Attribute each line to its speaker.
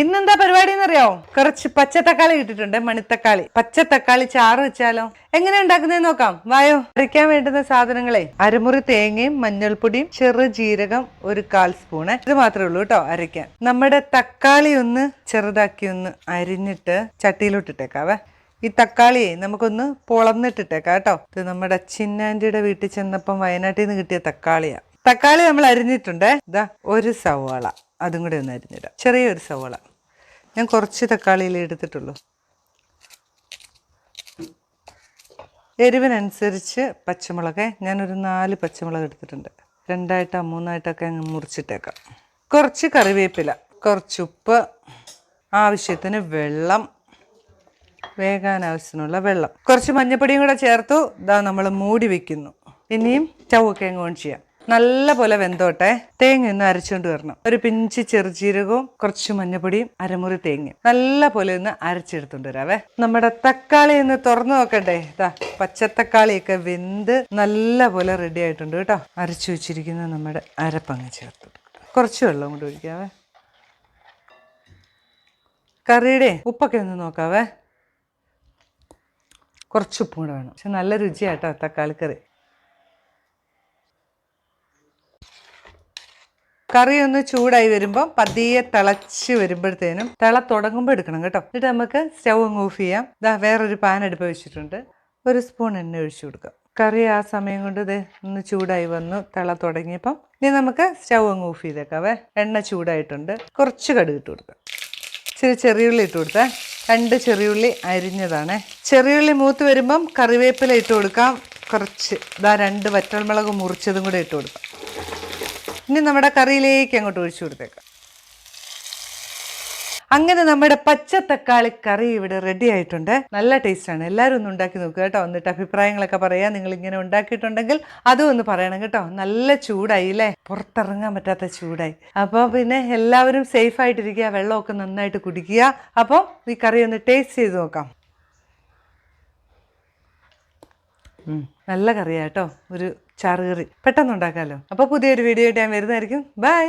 Speaker 1: ഇന്നെന്താ പരിപാടി എന്നറിയാവോ കുറച്ച് പച്ചത്തക്കാളി കിട്ടിയിട്ടുണ്ട് മണിത്തക്കാളി. പച്ചത്തക്കാളി ചാറ് വെച്ചാലോ? എങ്ങനെ ഉണ്ടാക്കുന്നതെന്ന് നോക്കാം. വായോ അരയ്ക്കാൻ വേണ്ടുന്ന സാധനങ്ങളെ. അരമുറി തേങ്ങയും മഞ്ഞൾപ്പൊടിയും ചെറു ജീരകം ഒരു കാൽ സ്പൂണ്. ഇത് മാത്രമേ ഉള്ളൂ കേട്ടോ അരയ്ക്കാൻ. നമ്മുടെ തക്കാളി ഒന്ന് ചെറുതാക്കി ഒന്ന് അരിഞ്ഞിട്ട് ചട്ടിയിലോട്ടിട്ടേക്കാവേ. ഈ തക്കാളിയെ നമുക്കൊന്ന് പൊളന്നിട്ടിട്ടേക്കാം കേട്ടോ. ഇത് നമ്മുടെ ചിന്നാന്റിയുടെ വീട്ടിൽ ചെന്നപ്പം വയനാട്ടിൽ നിന്ന് കിട്ടിയ തക്കാളിയാ. തക്കാളി നമ്മൾ അരിഞ്ഞിട്ടുണ്ട്. ഇതാ ഒരു സവാള. അതും കൂടി ഒന്ന് അരിഞ്ഞിടാം. ചെറിയൊരു സവാള. ഞാൻ കുറച്ച് തക്കാളിയിൽ എടുത്തിട്ടുള്ളൂ. എരിവിനനുസരിച്ച് പച്ചമുളക്. ഞാനൊരു നാല് പച്ചമുളക് എടുത്തിട്ടുണ്ട്. രണ്ടായിട്ടോ മൂന്നായിട്ടൊക്കെ അങ്ങ് മുറിച്ചിട്ടേക്കാം. കുറച്ച് കറിവേപ്പില കുറച്ച് ഉപ്പ് ആവശ്യത്തിന് വെള്ളം വേകാൻ ആവശ്യത്തിനുള്ള വെള്ളം. കുറച്ച് മഞ്ഞപ്പൊടിയും കൂടെ ചേർത്തു. ഇതാ നമ്മൾ മൂടി വെക്കുന്നു. ഇനിയും ചവൊക്കെ അങ്ങ് ഓൺ ചെയ്യാം. നല്ല പോലെ വെന്തോട്ടെ. തേങ്ങ ഒന്ന് അരച്ചുകൊണ്ട് വരണം. ഒരു പിഞ്ച് ചെറുജീരകവും കുറച്ച് മഞ്ഞപ്പൊടിയും അരമുറി തേങ്ങ നല്ല പോലെ ഒന്ന് അരച്ചെടുത്തോണ്ട് വരാവേ. നമ്മുടെ തക്കാളി ഒന്ന് തുറന്നു നോക്കണ്ടേ. ഇതാ പച്ചത്തക്കാളിയൊക്കെ വെന്ത് നല്ല പോലെ റെഡി ആയിട്ടുണ്ട് കേട്ടോ. അരച്ചു വെച്ചിരിക്കുന്ന നമ്മുടെ അരപ്പങ്ങ് ചേർത്ത്. കുറച്ച് വെള്ളം കൊണ്ട് ഒഴിക്കാവേ. കറിയുടെ ഉപ്പൊക്കെ ഒന്ന് നോക്കാവേ. കുറച്ച് ഉപ്പും കൂടെ വേണം. പക്ഷെ നല്ല രുചിയാട്ടോ തക്കാളിക്കറി. കറി ഒന്ന് ചൂടായി വരുമ്പോൾ പതിയെ തിളച്ച് വരുമ്പോഴത്തേനും തിള തുടങ്ങുമ്പോൾ എടുക്കണം കേട്ടോ. എന്നിട്ട് നമുക്ക് സ്റ്റൗ അങ്ങ് ഓഫ് ചെയ്യാം. ഇതാ വേറൊരു പാൻ അടുപ്പ് വെച്ചിട്ടുണ്ട്. ഒരു സ്പൂൺ എണ്ണ ഒഴിച്ചു കൊടുക്കാം. കറി ആ സമയം കൊണ്ട് ഇത് ഒന്ന് ചൂടായി വന്നു തിള തുടങ്ങിയപ്പം ഇനി നമുക്ക് സ്റ്റൗ അങ്ങ് ഓഫ് ചെയ്തേക്കാവേ. എണ്ണ ചൂടായിട്ടുണ്ട്. കുറച്ച് കടുക് ഇട്ട് കൊടുക്കാം. ഇച്ചിരി ചെറിയുള്ളി ഇട്ട് കൊടുത്തേ. രണ്ട് ചെറിയുള്ളി അരിഞ്ഞതാണ്. ചെറിയുള്ളി മൂത്ത് വരുമ്പം കറിവേപ്പില ഇട്ട് കൊടുക്കാം. കുറച്ച് ഇതാ രണ്ട് വറ്റൽമുളക് മുറിച്ചതും കൂടെ ഇട്ട് കൊടുക്കാം. ഇനി നമ്മുടെ കറിയിലേക്ക് അങ്ങോട്ട് ഒഴിച്ചു കൊടുത്തേക്കാം. അങ്ങനെ നമ്മുടെ പച്ച തക്കാളി കറി ഇവിടെ റെഡി ആയിട്ടുണ്ട്. നല്ല ടേസ്റ്റാണ് എല്ലാവരും ഒന്ന് ഉണ്ടാക്കി നോക്കുക കേട്ടോ. എന്നിട്ട് അഭിപ്രായങ്ങളൊക്കെ പറയാം. നിങ്ങൾ ഇങ്ങനെ ഉണ്ടാക്കിയിട്ടുണ്ടെങ്കിൽ അതും ഒന്ന് പറയണം കേട്ടോ. നല്ല ചൂടായി അല്ലേ പുറത്തിറങ്ങാൻ പറ്റാത്ത ചൂടായി. അപ്പോൾ പിന്നെ എല്ലാവരും സേഫ് ആയിട്ടിരിക്കുക. വെള്ളമൊക്കെ നന്നായിട്ട് കുടിക്കുക. അപ്പോൾ ഈ കറി ഒന്ന് ടേസ്റ്റ് ചെയ്ത് നോക്കാം. നല്ല കറിയാട്ടോ ഒരു ചാറുകറി പെട്ടെന്ന് ഉണ്ടാക്കാമല്ലോ അപ്പോൾ പുതിയൊരു വീഡിയോ ആയിട്ട് ഞാൻ വരുന്നതായിരിക്കും. ബൈ